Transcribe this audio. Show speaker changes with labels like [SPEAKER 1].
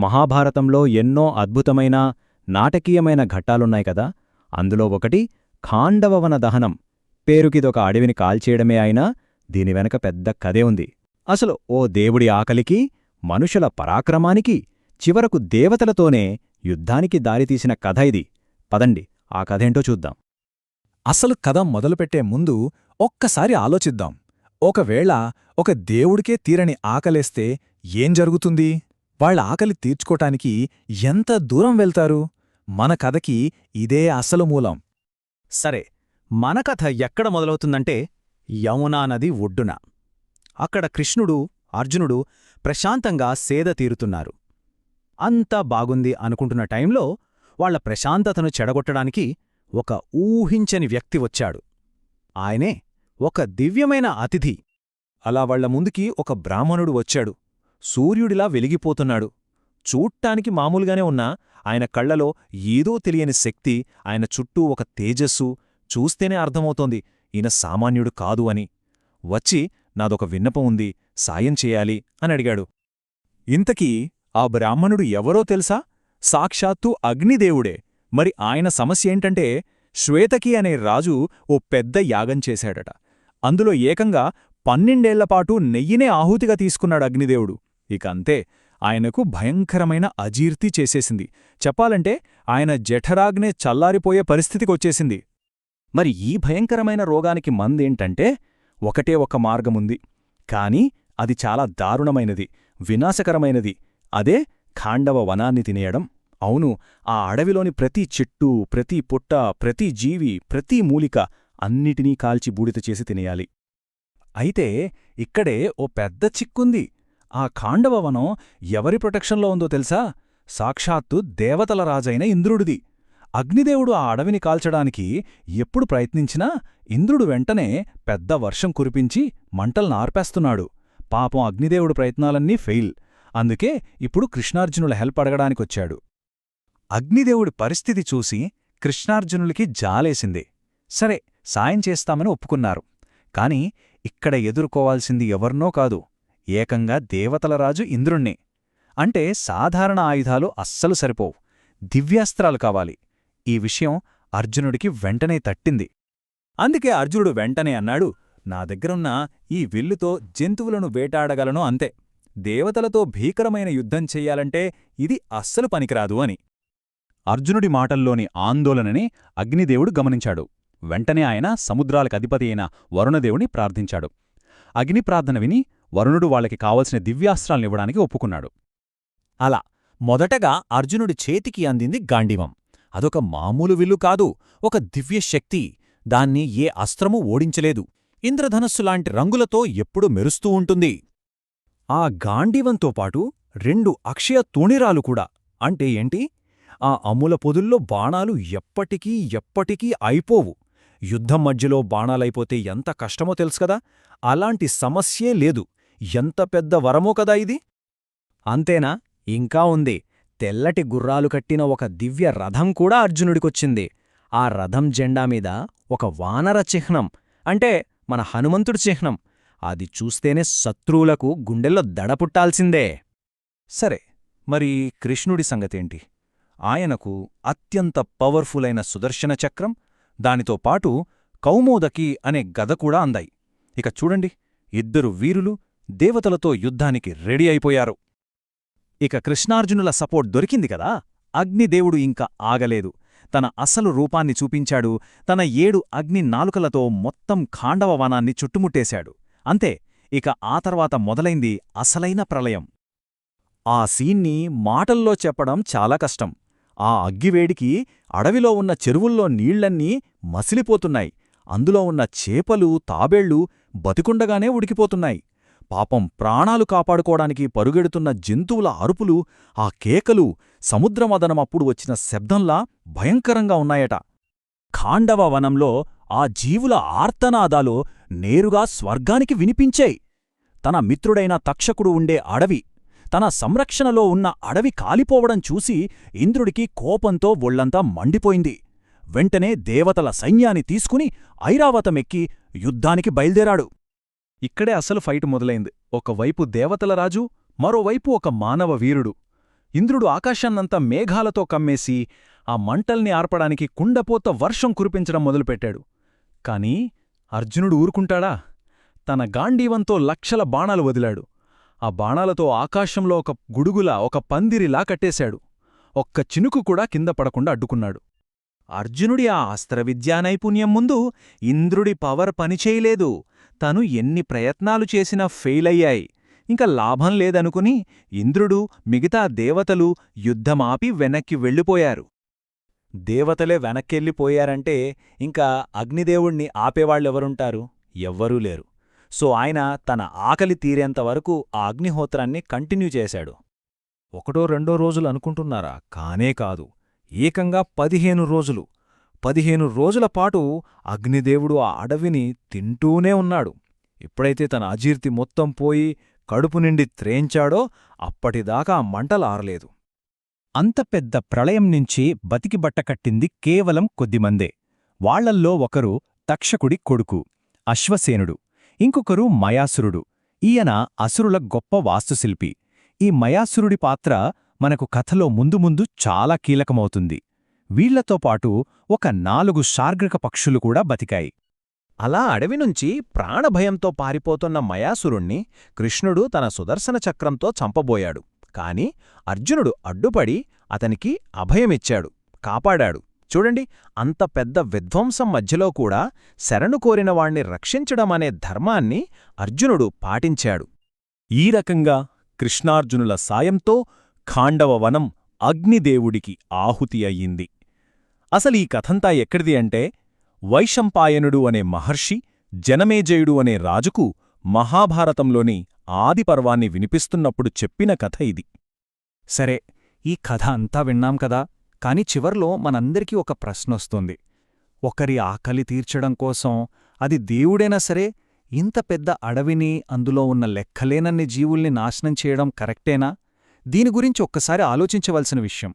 [SPEAKER 1] మహాభారతంలో ఎన్నో అద్భుతమైన నాటకీయమైన ఘట్టాలున్నాయి కదా. అందులో ఒకటి ఖాండవవన దహనం. పేరుకిదొక అడవిని కాల్చేయడమే అయినా దీని వెనక పెద్ద కథే ఉంది. అసలు ఓ దేవుడి ఆకలికి మనుషుల పరాక్రమానికి చివరకు దేవతలతోనే యుద్ధానికి దారితీసిన కథ ఇది. పదండి ఆ కథేంటో చూద్దాం.
[SPEAKER 2] అసలు కథ మొదలుపెట్టే ముందు ఒక్కసారి ఆలోచిద్దాం. ఒకవేళ ఒక దేవుడికే తీరని ఆకలేస్తే ఏం జరుగుతుంది? వాళ్ళ ఆకలి తీర్చుకోటానికి ఎంత దూరం వెళ్తారు? మన కథకి ఇదే అసలు మూలం.
[SPEAKER 3] సరే మన కథ ఎక్కడ మొదలవుతుందంటే యమునా నది ఒడ్డున. అక్కడ కృష్ణుడు అర్జునుడు ప్రశాంతంగా సేద తీరుతున్నారు. అంతా బాగుంది అనుకుంటున్న టైంలో వాళ్ళ ప్రశాంతతను చెడగొట్టడానికి ఒక ఊహించని వ్యక్తి వచ్చాడు. ఆయనే ఒక దివ్యమైన అతిథి.
[SPEAKER 2] అలా వాళ్ళ ముందుకి ఒక బ్రాహ్మణుడు వచ్చాడు. సూర్యుడిలా వెలిగిపోతున్నాడు. చూట్టానికి మామూలుగానే ఉన్నా ఆయన కళ్ళలో ఏదో తెలియని శక్తి ఆయన చుట్టూ ఒక తేజస్సు చూస్తేనే అర్థమవుతోంది ఈయన సామాన్యుడు కాదు అని. వచ్చి నాదొక విన్నపం ఉంది సాయం చేయాలి అని అడిగాడు. ఇంతకీ ఆ బ్రాహ్మణుడు ఎవరో తెలుసా? సాక్షాత్తు అగ్నిదేవుడే. మరి ఆయన సమస్య ఏంటంటే శ్వేతకి అనే రాజు ఓ పెద్ద యాగం చేశాడట. అందులో ఏకంగా పన్నెండేళ్ళపాటు నెయ్యినే ఆహుతిగా తీసుకున్నాడు అగ్నిదేవుడు. ఇక అంతే ఆయనకు భయంకరమైన అజీర్తి చేసేసింది. చెప్పాలంటే ఆయన జఠరాగ్నే చల్లారిపోయే పరిస్థితికొచ్చేసింది.
[SPEAKER 1] మరి ఈ భయంకరమైన రోగానికి మందేంటంటే ఒకటే ఒక మార్గముంది. కాని అది చాలా దారుణమైనది వినాశకరమైనది. అదే ఖాండవ వనాన్ని తినేయడం. అవును ఆ అడవిలోని ప్రతి చెట్టు ప్రతి పుట్ట ప్రతి జీవి ప్రతి మూలిక అన్నిటినీ కాల్చి బూడిద చేసి తినేయాలి.
[SPEAKER 2] అయితే ఇక్కడే ఓ పెద్ద చిక్కుంది. ఆ ఖాండవ వనం ఎవరి ప్రొటెక్షన్లో ఉందో తెలుసా? సాక్షాత్తు దేవతల రాజైన ఇంద్రుడిది. అగ్నిదేవుడు ఆ అడవిని కాల్చడానికి ఎప్పుడు ప్రయత్నించినా ఇంద్రుడు వెంటనే పెద్ద వర్షం కురిపించి మంటల్ని ఆర్పేస్తున్నాడు. పాపం అగ్నిదేవుడు ప్రయత్నాలన్నీ ఫెయిల్. అందుకే ఇప్పుడు కృష్ణార్జునుల హెల్ప్ అడగడానికొచ్చాడు అగ్నిదేవుడి పరిస్థితి చూసి కృష్ణార్జునులకి జాలేసింది. సరే సాయం చేస్తామని ఒప్పుకున్నారు. కాని ఇక్కడ ఎదుర్కోవాల్సింది ఎవర్నో కాదు. ఏకంగా దేవతల రాజు ఇంద్రుణ్ణి. అంటే సాధారణ ఆయుధాలు అస్సలు సరిపోవు. దివ్యాస్త్రాలు కావాలి. ఈ విషయం అర్జునుడికి వెంటనే తట్టింది. అందుకే అర్జునుడు వెంటనే అన్నాడు నా దగ్గరున్న ఈ విల్లుతో జంతువులను వేటాడగలను అంతే. దేవతలతో భీకరమైన యుద్ధం చెయ్యాలంటే ఇది అస్సలు పనికిరాదు అని. అర్జునుడి మాటల్లోని ఆందోళనని అగ్నిదేవుడు గమనించాడు. వెంటనే ఆయన సముద్రాలకధిపతి అయిన వరుణదేవుని ప్రార్థించాడు. అగ్ని ప్రార్థన విని వరుణుడు వాళ్ళకి కావలసిన దివ్యాస్త్రాలనివ్వడానికి ఒప్పుకున్నాడు.
[SPEAKER 3] అలా మొదటగా అర్జునుడి చేతికి అందింది గాండివం. అదొక మామూలు విల్లు కాదు ఒక దివ్యశక్తి దాన్ని ఏ అస్త్రమూ ఓడించలేదు. ఇంద్రధనస్సులాంటి రంగులతో ఎప్పుడూ మెరుస్తూ ఉంటుంది.
[SPEAKER 2] ఆ గాండివంతో పాటు రెండు అక్షయ తూణిరాలు కూడా. అంటే ఏంటి? ఆ అమ్ముల పొదుల్లో బాణాలు ఎప్పటికీ ఎప్పటికీ అయిపోవు. యుద్ధం మధ్యలో బాణాలైపోతే ఎంత కష్టమో తెలుసుకదా అలాంటి సమస్యే లేదు. ఎంత పెద్ద వరమో కదా ఇది?
[SPEAKER 3] అంతేనా? ఇంకా ఉంది. తెల్లటి గుర్రాలు కట్టిన ఒక దివ్య రథం కూడా అర్జునుడికొచ్చింది. ఆ రథం జెండా మీద ఒక వానర చిహ్నం అంటే మన హనుమంతుడి చిహ్నం. అది చూస్తేనే శత్రువులకు గుండెల్లో దడపుట్టాల్సిందే
[SPEAKER 2] సరే మరి కృష్ణుడి సంగతేంటి? ఆయనకు అత్యంత పవర్ఫుల్ అయిన సుదర్శన చక్రం దానితో పాటు కౌమోదకి అనే గద కూడా అందాయి. ఇక చూడండి ఇద్దరు వీరులు దేవతలతో యుద్ధానికి రెడీ అయిపోయారు. ఇక కృష్ణార్జునుల సపోర్ట్ దొరికింది కదా? అగ్నిదేవుడు ఇంక ఆగలేదు. తన అసలు రూపాన్ని చూపించాడు. తన ఏడు అగ్ని నాలుకలతో మొత్తం ఖాండవ వనాన్ని చుట్టుముట్టేశాడు. అంతే ఇక ఆ తర్వాత మొదలైంది అసలైన ప్రళయం. ఆ సీన్ని మాటల్లో చెప్పడం చాలా కష్టం. ఆ అగ్గివేడికి అడవిలో ఉన్న చెరువుల్లో నీళ్ళన్నీ మసిలిపోతున్నాయి. అందులో ఉన్న చేపలు తాబేళ్ళు బతికుండగానే ఉడికిపోతున్నాయి. పాపం ప్రాణాలు కాపాడుకోవడానికి పరుగెడుతున్న జంతువుల అరుపులు ఆ కేకలు సముద్రమదనమప్పుడు వచ్చిన శబ్దంలా భయంకరంగా ఉన్నాయట. ఖాండవ వనంలో ఆ జీవుల ఆర్తనాదాలు నేరుగా స్వర్గానికి వినిపించాయి. తన మిత్రుడైన తక్షకుడు ఉండే అడవి తన సంరక్షణలో ఉన్న అడవి కాలిపోవడం చూసి ఇంద్రుడికి కోపంతో ఒళ్ళంతా మండిపోయింది. వెంటనే దేవతల సైన్యాన్ని తీసుకుని ఐరావతమెక్కి యుద్ధానికి బయల్దేరాడు. ఇక్కడే అసలు ఫైట్ మొదలైంది. ఒకవైపు దేవతల రాజు మరోవైపు ఒక మానవ వీరుడు. ఇంద్రుడు ఆకాశాన్నంతా మేఘాలతో కమ్మేసి ఆ మంటల్ని ఆర్పడానికి కుండపోత వర్షం కురిపించడం మొదలుపెట్టాడు. కాని అర్జునుడు ఊరుకుంటాడా? తన గాంధీవంతో లక్షల బాణాలు వదిలాడు. ఆ బాణాలతో ఆకాశంలో ఒక గుడుగులా ఒక పందిరిలా కట్టేశాడు. ఒక్క చినుకు కూడా కింద పడకుండా అడ్డుకున్నాడు.
[SPEAKER 3] అర్జునుడి ఆ అస్త్రవిద్యా నైపుణ్యం ముందు ఇంద్రుడి పవర్ పనిచేయలేదు. తను ఎన్ని ప్రయత్నాలు చేసినా ఫెయిలయ్యాయి ఇంకా లాభం లేదనుకుని ఇంద్రుడు మిగతా దేవతలు యుద్ధమాపి వెనక్కి వెళ్ళిపోయారు.
[SPEAKER 1] దేవతలే వెనక్కెళ్ళిపోయారంటే ఇంకా అగ్నిదేవుణ్ణి ఆపేవాళ్ళెవరుంటారు? ఎవ్వరూ లేరు. సో ఆయన తన ఆకలి తీరేంతవరకు ఆ అగ్నిహోత్రాన్ని కంటిన్యూ చేశాడు.
[SPEAKER 2] ఒకటో రెండో రోజులు అనుకుంటున్నారా? కానే కాదు. ఏకంగా పదిహేను రోజులు. పదిహేను రోజులపాటు అగ్నిదేవుడు ఆ అడవిని తింటూనే ఉన్నాడు. ఎప్పుడైతే తన అజీర్తి మొత్తం పోయి కడుపు నిండి త్రేంచాడో అప్పటిదాకా ఆ
[SPEAKER 1] అంత పెద్ద ప్రళయం నుంచి బతికి బట్టకట్టింది కేవలం కొద్దిమందే. వాళ్ళల్లో ఒకరు తక్షకుడి కొడుకు అశ్వసేనుడు. ఇంకొకరు మయాసురుడు. ఈయన అసురుల గొప్ప వాస్తుశిల్పి. ఈ మయాసురుడి పాత్ర మనకు కథలో ముందు ముందు చాలా కీలకమవుతుంది. వీళ్ళతో పాటు ఒక నాలుగు శార్గ్రక పక్షులు కూడా బతికాయి.
[SPEAKER 3] అలా అడవి నుంచి ప్రాణభయంతో పారిపోతున్న మయాసురుణ్ణి కృష్ణుడు తన సుదర్శన చక్రంతో చంపబోయాడు. కాని అర్జునుడు అడ్డుపడి అతనికి అభయమిచ్చాడు కాపాడాడు. చూడండి అంత పెద్ద విధ్వంసం మధ్యలో కూడా శరణు కోరినవాణ్ణి రక్షించడమనే ధర్మాన్ని అర్జునుడు పాటించాడు.
[SPEAKER 2] ఈ రకంగా కృష్ణార్జునుల సాయంతో ఖాండవ వనం అగ్నిదేవుడికి ఆహుతి అయ్యింది. అసలు ఈ కథంతా ఎక్కడిది అంటే వైశంపాయనుడు అనే మహర్షి జనమేజయుడు అనే రాజుకు మహాభారతంలోని ఆదిపర్వాన్ని వినిపిస్తున్నప్పుడు చెప్పిన కథ ఇది.
[SPEAKER 3] సరే ఈ కథ అంతా విన్నాం కదా కాని చివర్లో మనందరికీ ఒక ప్రశ్నొస్తుంది ఒకరి ఆకలి తీర్చడం కోసం అది దేవుడైనా సరే ఇంత పెద్ద అడవిని అందులో ఉన్న లెక్కలేనన్ని జీవుల్ని నాశనం చేయడం కరెక్టేనా? దీని గురించి ఒక్కసారి ఆలోచించవలసిన విషయం.